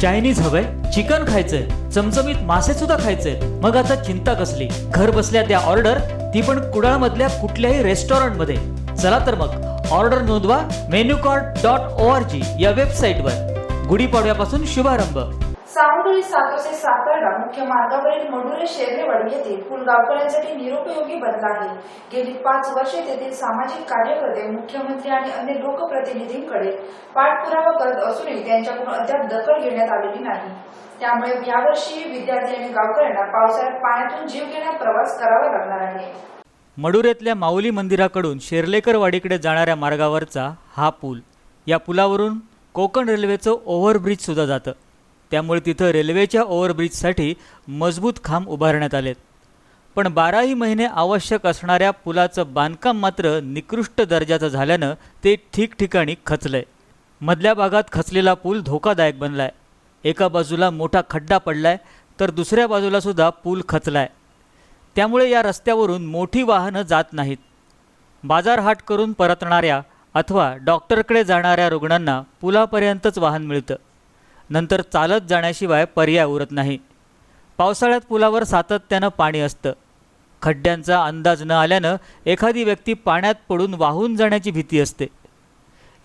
Chinese हवंय chicken खायचंय चमचमीत मासे सुद्धा खायचे मग आता चिंता कसली? घर बसल्या त्या ऑर्डर ती पण कुडाळ मधल्या कुठल्याही रेस्टॉरंटमध्ये चला तर मग ऑर्डर नोंदवा menu card dot O R G या वेबसाईटवर. गुढीपाडव्यापासून शुभारंभ. सावंतवाडी सातोसे सातारा मुख्य मार्गावरील मडुरे शेर्रेवाडी येथे पूल गावकऱ्यांसाठी निरुपयोगी बनला आहे. गेली पाच वर्षे तेथील सामाजिक कार्यकर्ते मुख्यमंत्री आणि अन्य लोकप्रतिनिधींकडे पाठपुरावा करत असूनही त्यांच्याकडून अद्याप दखल घेण्यात आलेली नाही. त्यामुळे यावर्षी विद्यार्थी आणि गावकऱ्यांना पावसाळ्यात पाण्यातून जीव जीवघेण्या प्रवास करावा लागणार आहे. मडुरेतल्या माऊली मंदिराकडून शेर्लेकरवाडीकडे जाणाऱ्या मार्गावरचा हा पूल. या पुलावरून कोकण रेल्वेचं ओव्हरब्रिज सुद्धा जातं. त्यामुळे तिथं रेल्वेच्या ओव्हरब्रिजसाठी मजबूत खांब उभारण्यात आलेत. पण बाराही महिने आवश्यक असणाऱ्या पुलाचं बांधकाम मात्र निकृष्ट दर्जाचं झाल्यानं ते ठिकठिकाणी खचलंय. मधल्या भागात खचलेला पूल धोकादायक बनलाय. एका बाजूला मोठा खड्डा पडलाय तर दुसऱ्या बाजूला सुद्धा पूल खचलाय. त्यामुळे या रस्त्यावरून मोठी वाहनं जात नाहीत. बाजारहाट करून परतणाऱ्या अथवा डॉक्टरकडे जाणाऱ्या रुग्णांना पुलापर्यंतच वाहन मिळतं. नंतर चालत जाण्याशिवाय पर्याय उरत नाही. पावसाळ्यात पुलावर सातत्यानं पाणी असतं. खड्ड्यांचा अंदाज न आल्यानं एखादी व्यक्ती पाण्यात पडून वाहून जाण्याची भीती असते.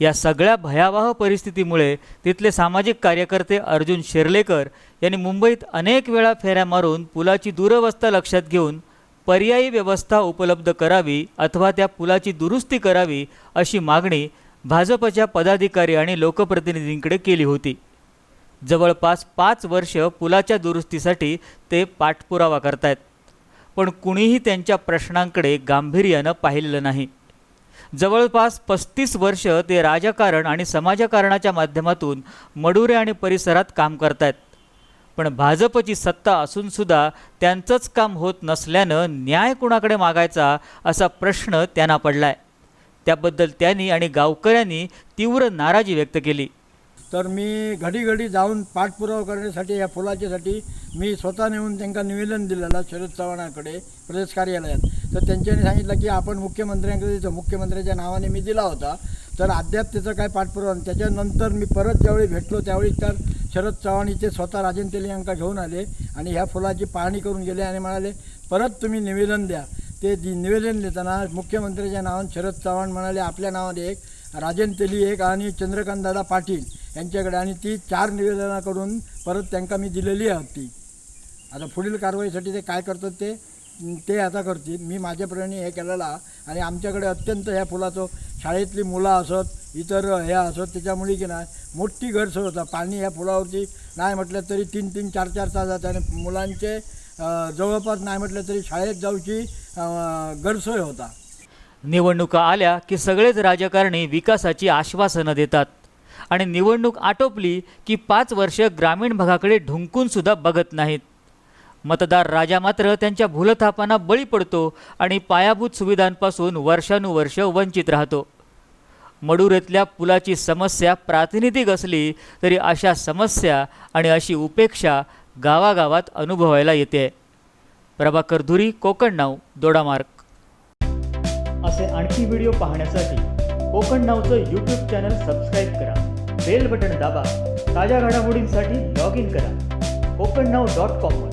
या सगळ्या भयावह परिस्थितीमुळे तिथले सामाजिक कार्यकर्ते अर्जुन शेर्लेकर यांनी मुंबईत अनेक वेळा फेऱ्या मारून पुलाची दुरवस्था लक्षात घेऊन पर्यायी व्यवस्था उपलब्ध करावी अथवा त्या पुलाची दुरुस्ती करावी अशी मागणी भाजपच्या पदाधिकारी आणि लोकप्रतिनिधींकडे केली होती. जवळपास पाच वर्ष पुलाच्या दुरुस्तीसाठी ते पाठपुरावा करतायत. पण कुणीही त्यांच्या प्रश्नांकडे गांभीर्यानं पाहिलेलं नाही. जवळपास पस्तीस वर्ष ते राजकारण आणि समाजकारणाच्या माध्यमातून मडुरे आणि परिसरात काम करतायत. पण भाजपची सत्ता असूनसुद्धा त्यांचंच काम होत नसल्यानं न्याय कुणाकडे मागायचा असा प्रश्न त्यांना पडलाय. त्याबद्दल त्यांनी आणि गावकऱ्यांनी तीव्र नाराजी व्यक्त केली. तर मी घडी घडी जाऊन पाठपुरावा करण्यासाठी या फुलाच्यासाठी मी स्वतः नेऊन त्यांना निवेदन दिलेलं शरद चव्हाणांकडे प्रदेश कार्यालयात. तर त्यांच्यानी सांगितलं की आपण मुख्यमंत्र्यांकडे देतो मुख्यमंत्र्याच्या नावाने मी दिला होता तर अद्याप त्याचं काय पाठपुरावा त्याच्यानंतर मी परत ज्यावेळी भेटलो त्यावेळी तर शरद चव्हाण इथे स्वतः राजन तेली यांका घेऊन आले आणि ह्या फुलाची पाहणी करून गेले आणि म्हणाले परत तुम्ही निवेदन द्या. ते निवेदन देताना मुख्यमंत्र्याच्या नावाने शरद चव्हाण म्हणाले आपल्या नावाने एक राजन तेली एक आणि चंद्रकांतदादा पाटील यांच्याकडे आणि ती चार निवेदनाकडून परत त्यांना मी दिलेली होती आता पुढील कारवाईसाठी ते काय करतात ते ते आता करतील. मी माझ्याप्रमाणे हे केलेला आणि आमच्याकडे अत्यंत ह्या फुलाचं शाळेतली मुलं असत इतर ह्या असत त्याच्यामुळे की नाही मोठी गैरसोय होता. पाणी ह्या फुलावरती नाही म्हटलं तरी तीन तीन चार चार तास जाते आणि मुलांचे जवळपास नाही म्हटलं तरी शाळेत जाऊची अं, गैरसोय होता. निवडणुका आल्या की सगळेच राजकारणी विकासाची आश्वासनं देतात. आणि निवडणूक आटोपली की पाच वर्ष ग्रामीण भागाकडे ढुंकूनसुद्धा बघत नाहीत. मतदार राजा मात्र त्यांच्या भूलथापांना बळी पडतो आणि पायाभूत सुविधांपासून वर्षानुवर्ष वंचित राहतो. मडुरेतल्या पुलाची समस्या प्रातिनिधिक असली तरी अशा समस्या आणि अशी उपेक्षा गावागावात अनुभवायला येते. प्रभाकर धुरी कोकण नाव दोडामार्ग. असे आणखी व्हिडिओ पाहण्यासाठी कोकण नावचं यूट्यूब चॅनल सबस्क्राईब करा. बेल बटन दाबा ताज्या घडामोडींसाठी लॉग इन करा. कोकण नाव डॉट कॉमवर